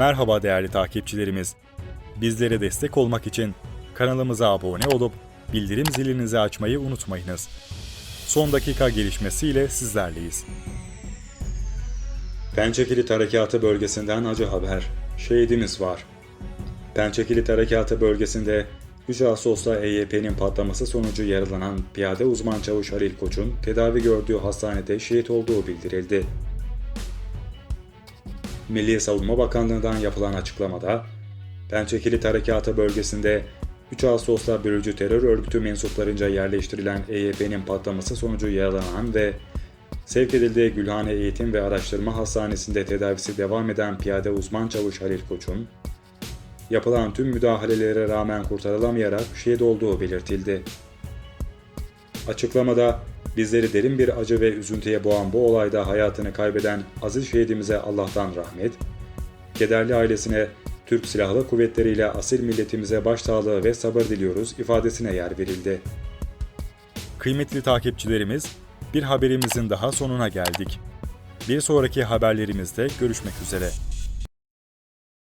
Merhaba değerli takipçilerimiz. Bizlere destek olmak için kanalımıza abone olup bildirim zilinizi açmayı unutmayınız. Son dakika gelişmesiyle sizlerleyiz. Pençekilit Harekatı bölgesinden acı haber. Şehidimiz var. Pençekilit Harekatı bölgesinde 3 Ağustos'ta EYP'nin patlaması sonucu yaralanan piyade uzman çavuş Halil Koç'un tedavi gördüğü hastanede şehit olduğu bildirildi. Milli Savunma Bakanlığı'ndan yapılan açıklamada, Pençekilit Harekatı bölgesinde 3 Ağustos'ta bölücü terör örgütü mensuplarınca yerleştirilen EYP'nin patlaması sonucu yaralanan ve sevk edildiği Gülhane Eğitim ve Araştırma Hastanesi'nde tedavisi devam eden piyade uzman çavuş Halil Koç'un, yapılan tüm müdahalelere rağmen kurtarılamayarak şehit olduğu belirtildi. Açıklamada bizleri derin bir acı ve üzüntüye boğan bu olayda hayatını kaybeden aziz şehidimize Allah'tan rahmet, kederli ailesine Türk Silahlı Kuvvetleri ile asil milletimize başsağlığı ve sabır diliyoruz ifadesine yer verildi. Kıymetli takipçilerimiz, bir haberimizin daha sonuna geldik. Bir sonraki haberlerimizde görüşmek üzere.